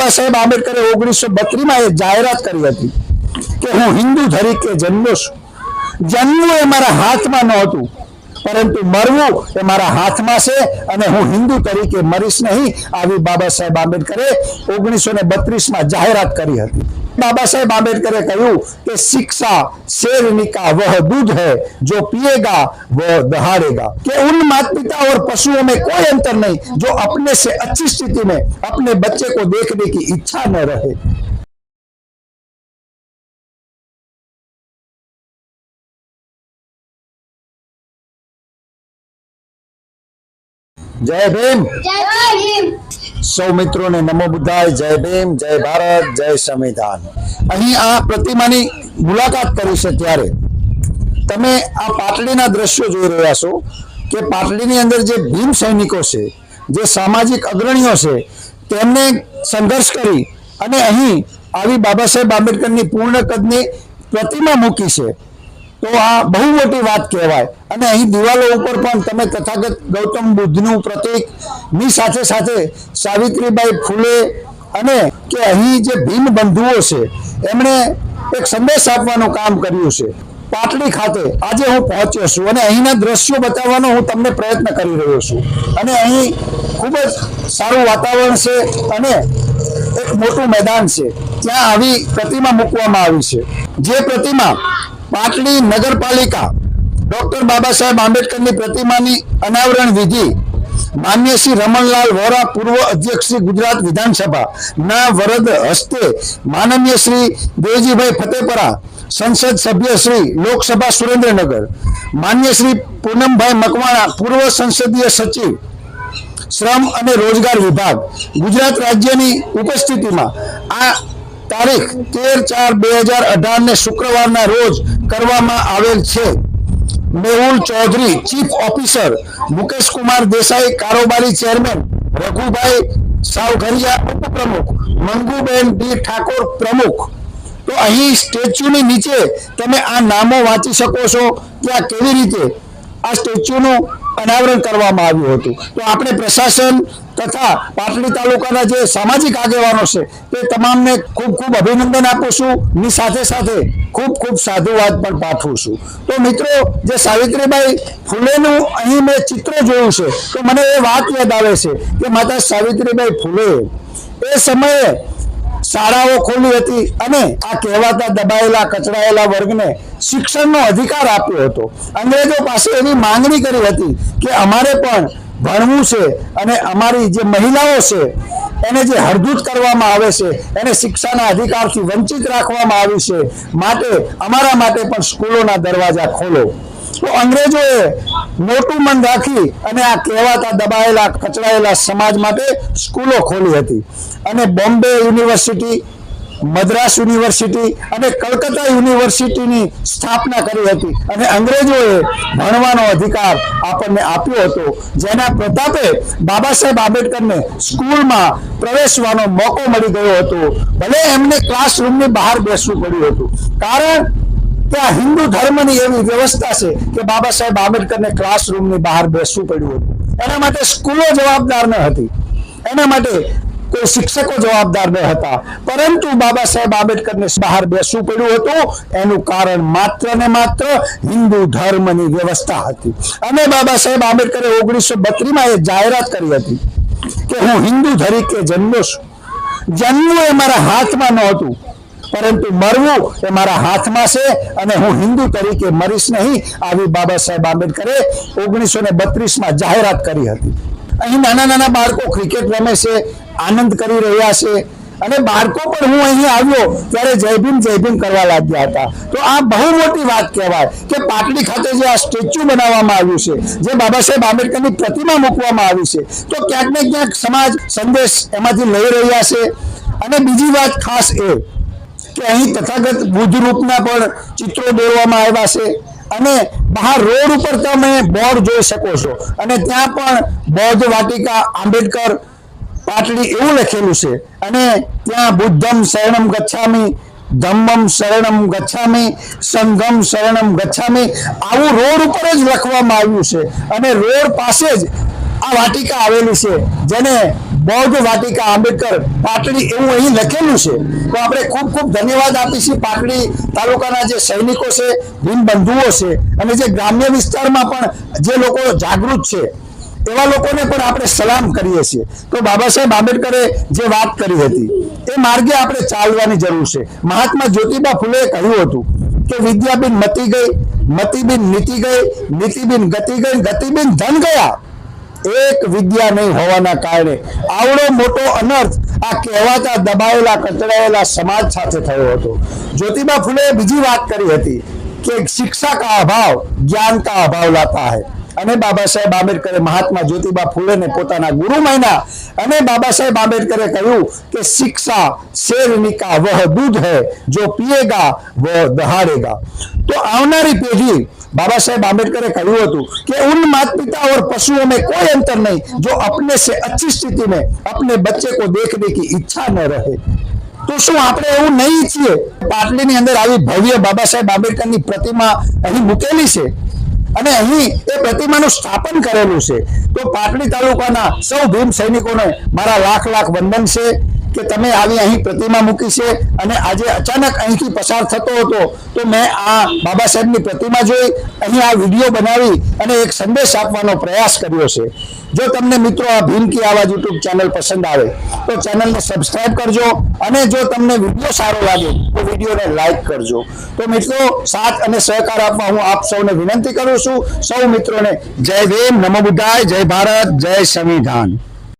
બાબા સાહેબ આંબેડકરે ઓગણીસો બત્રીમાં એ જાહેરાત કરી હતી કે હું હિન્દુ તરીકે જન્મ્યો છું. જન્મવું એ મારા હાથમાં નહોતું પરંતુ મરવું એ મારા હાથમાં છે અને હું હિન્દુ તરીકે મરીશ નહીં, આવી બાબા સાહેબ આંબેડકરે ઓગણીસો ને બત્રીસમાં જાહેરાત કરી હતી. बाबा साहेब आम्बेडकर कहू के शिक्षा शेरनी का वह दूध है जो पिएगा, वह दहाड़ेगा। के उन माता पिता और पशुओं में कोई अंतर नहीं जो अपने से अच्छी स्थिति में अपने बच्चे को देखने की इच्छा न रहे। जय भीम। जय भीम। સૌ મિત્રોને નમો બુદ્ધાય, જય ભીમ, જય ભારત, જય સંવિધાન. અહીં આ પ્રતિમાની મુલાકાત કરી છે ત્યારે તમે આ પાટલીના દ્રશ્યો જોઈ રહ્યા છો કે પાટલીની અંદર જે ભીમ સૈનિકો છે, જે સામાજિક અગ્રણીઓ છે, તેમને સંઘર્ષ કરી અને અહીં આવી બાબા સાહેબ આંબેડકરની પૂર્ણ કદની પ્રતિમા મૂકી છે. તો આ બહુ મોટી વાત કહેવાય. અને અહીં દિવાલો ઉપર પણ તમે તથાગત ગૌતમ બુદ્ધનું પ્રતીક, ની સાથે સાથે સાવિત્રીબાઈ ફૂલે અને કે અહીં જે ભીમ બંધુઓ છે, એમણે એક સંદેશ આપવાનું કામ કર્યું છે. પાટડી ખાતે આજે હું પહોંચ્યો છું અને અહીંના દ્રશ્યો બતાવવાનો હું તમને પ્રયત્ન કરી રહ્યો છું. અને અહીં ખૂબ જ સારું વાતાવરણ છે અને એક મોટું મેદાન છે. ત્યાં આવી પ્રતિમા મૂકવામાં આવી છે. જે પ્રતિમા પાટડી નગરપાલિકા. ડોક્ટર બાબા સાહેબ આંબેડકરની પ્રતિમાની અનાવરણ વિધિ માન્ય શ્રી રમણલાલ વોરા, પૂર્વ અધ્યક્ષ શ્રી ગુજરાત વિધાનસભા ના વરદ હસ્તે માનનીય શ્રી દેવજીભાઈ ફતેપરા, સંસદ સભ્ય શ્રી લોકસભા સુરેન્દ્રનગર, માન્ય શ્રી પૂનમભાઈ મકવાણા, પૂર્વ સંસદીય સચિવ, શ્રમ અને રોજગાર વિભાગ, ગુજરાત રાજ્યની ઉપસ્થિતિમાં આ તારીખ તેર ચાર બે હજાર અઢાર ને શુક્રવારના રોજ કરવામાં આવેલ છે. મેહુલ ચૌધરી, ચીફ ઓફિસર, મુકેશ દેસાઈ, કારોબારી ચેરમેન, રઘુભાઈ સાવઘરિયા ઉપપ્રમુખ, મંગુબેન ડી ઠાકોર પ્રમુખ. તો અહીં સ્ટેચ્યુની નીચે તમે આ નામો વાંચી શકો છો. આ કેવી રીતે આ સ્ટેચ્યુનું અનાવરણ કરવામાં આવ્યું હતું? તો આપણે પ્રશાસન તથા પાટડી તાલુકાના જે સામાજિક આગેવાનો છે, તે તમામને ખૂબ ખૂબ અભિનંદન આપું છું. ની સાથે સાથે ખૂબ ખૂબ સાધુવાદ પણ પાઠવું છું. તો મિત્રો, જે સાવિત્રીબાઈ ફૂલેનું અહીં મેં ચિત્ર જોયું છે, તો મને એ વાત યાદ આવે છે કે માતા સાવિત્રીબાઈ ફૂલે. એ સમયે શાળાઓ ખોલી હતી અને આ કહેવાતા દબાયેલા, કચડાયેલા વર્ગને શિક્ષણનો અધિકાર આપ્યો હતો. અંગ્રેજો પાસે એની માંગણી કરી હતી કે અમારે પણ ભણવું છે અને અમારી જે મહિલાઓ છે, એને જે હરદૂત કરવામાં આવે છે, એને શિક્ષાના અધિકારથી વંચિત રાખવામાં આવી છે, માટે અમારા માટે પણ સ્કૂલોના દરવાજા ખોલો. તો અંગ્રેજોએ મોટું મન રાખી અને આ કહેવાતા દબાયેલા, કચડાયેલા સમાજ માટે સ્કૂલો ખોલી હતી. અને બોમ્બે યુનિવર્સિટી મદ્રાસ યુનિવર્સિટી અને કલકત્તા યુનિવર્સિટીની સ્થાપના કરી હતી. અને અંગ્રેજોએ ભણવાનો અધિકાર આપણને આપ્યો હતો. જેના પ્રતાપે બાબા સાહેબ આંબેડકરને સ્કૂલમાં પ્રવેશવાનો મોકો મળી ગયો હતો. ભલે એમને ક્લાસરૂમની બહાર બેસવું પડ્યું હતું. કારણ ત્યાં હિન્દુ ધર્મની એવી વ્યવસ્થા છે કે બાબા સાહેબ આંબેડકરને ક્લાસરૂમની બહાર બેસવું પડ્યું હતું. એના માટે સ્કૂલો જવાબદાર ન હતી. એના માટે કોઈ શિક્ષકો જવાબદાર ન હતા. પરંતુ બાબા સાહેબ આંબેડકરને બહાર બેસવું પડ્યું હતું. એનું કારણ માત્ર ને માત્ર હિન્દુ ધર્મની વ્યવસ્થા હતી. અને બાબા સાહેબ આંબેડકરે ઓગણીસો બત્રીમાં એ જાહેરાત કરી હતી કે હું હિન્દુ તરીકે જન્મ્યો છું. જન્મવું એ મારા હાથમાં નહોતું. પરંતુ મરવું એ મારા હાથમાં છે અને હું હિન્દુ તરીકે મરીશ નહીં આવી બાબા સાહેબ આંબેડકરે ઓગણીસો ને બત્રીસમાં જાહેરાત કરી હતી. અહીં નાના નાના બાળકો ક્રિકેટ રમે છે આનંદ કરી રહ્યા છે. અને બાળકો પણ હું અહીં આવ્યો ત્યારે જય ભીમ કરવા લાગ્યા હતા. તો આ બહુ મોટી વાત કહેવાય કે પાટલી ખાતે જે આ સ્ટેચ્યુ બનાવવામાં આવ્યું છે, જે બાબા સાહેબ આંબેડકરની પ્રતિમા મૂકવામાં આવી છે, તો ક્યાંક ને ક્યાંક સમાજ સંદેશ એમાંથી લઈ રહ્યા છે. અને બીજી વાત ખાસ એ કે અહીં તથાગત બુદ્ધ રૂપના પણ ચિત્રો દોરવામાં આવ્યા છે. અને બહાર રોડ ઉપર તમે બોર્ડ જોઈ શકો છો. અને ત્યાં પણ બૌદ્ધ વાટિકા આંબેડકર પાટડી એવું લખેલું છે. અને ત્યાં બુદ્ધમ શરણમ ગચ્છામી, ધમ્મમ શરણમ ગચ્છામી, સંઘમ શરણમ ગચ્છામી આવું રોડ ઉપર જ લખવામાં આવ્યું છે. અને રોડ પાસે જ આ વાટિકા આવેલી છે, જેને બૌદ્ધ વાટિકા આંબેડકર પાટડી એવું અહીં લખેલું છે. તો આપણે ખૂબ ખૂબ ધન્યવાદ આપીશું પાટડી તાલુકાના જે સૈનિકો છે ભીમ છે અને જે ગ્રામ્ય વિસ્તારમાં પણ જે લોકો જાગૃત છે. એવા લોકોને પણ આપણે સલામ કરીએ છીએ. તો બાબા સાહેબ આંબેડકરે જે વાત કરી હતી, એ માર્ગે આપણે ચાલવાની જરૂર છે. મહાત્મા જ્યોતિબા ફૂલે કહ્યું હતું કે વિદ્યાબીન મતી ગઈ, મતિબિન નીતિ ગઈ, નીતિબિન ગતિ ગઈ, ગતિબિન ધન ગયા. એક વિદ્યા નહીં હોવાના કારણે આવડો મોટો અનર્થ આ કહેવાતા દબાયેલા, કચડાયેલા સમાજ સાથે થયો હતો. જ્યોતિબા ફૂલે બીજી વાત કરી હતી કે શિક્ષા કા અભાવ, જ્ઞાન કા અભાવ લાતા હૈ. અને બાબા સાહેબ આંબેડકરે મહાત્મા જ્યોતિબા ફૂલેને પોતાના ગુરુ માન્યા અને બાબા સાહેબ આંબેડકરે કહ્યું કે શિક્ષા શેરની કા વહ દૂધ હૈ જો પીએગા વહ દહાડેગા તો આવનારી પેઢી बाबा साहेब आम्बेडकर ने કહ્યું હતું કે उन माता पिता और पशुओं में कोई अंतर नहीं जो अपने से अच्छी स्थिति में अपने बच्चे को देखने की इच्छा न रहे તો શું આપણે એવું નહીં ઈચ્છીએ પાટલીની અંદર આવી ભવ્ય બાબા સાહેબ આંબેડકરની પ્રતિમા અહીં મૂકેલી છે અને અહીં એ પ્રતિમાનું સ્થાપન કરેલું છે. તો પાટડી તાલુકાના સૌ ભીમ સૈનિકોને મારા લાખ લાખ વંદન છે. કે તમે આવી અહીં પ્રતિમા મૂકી છે અને આજે અચાનક અહીંથી પસાર થતો હતો, તો મેં આ બાબા સાહેબની પ્રતિમા જોઈ, અહીં આ વીડિયો બનાવી અને એક સંદેશ આપવાનો પ્રયાસ કર્યો છે. જો તમને મિત્રો આ ભીમ કી આવાજ યુટ્યુબ ચેનલ પસંદ આવે, તો ચેનલને સબસ્ક્રાઇબ કરજો અને જો તમને વીડિયો સારો લાગે, તો વિડીયોને લાઈક કરજો. તો મિત્રો, સાથ અને સહકાર આપવા હું આપ સૌને વિનંતી કરું છું. સૌ મિત્રોને જય ભીમ, નમો બુદ્ધાય, જય ભારત, જય સંવિધાન.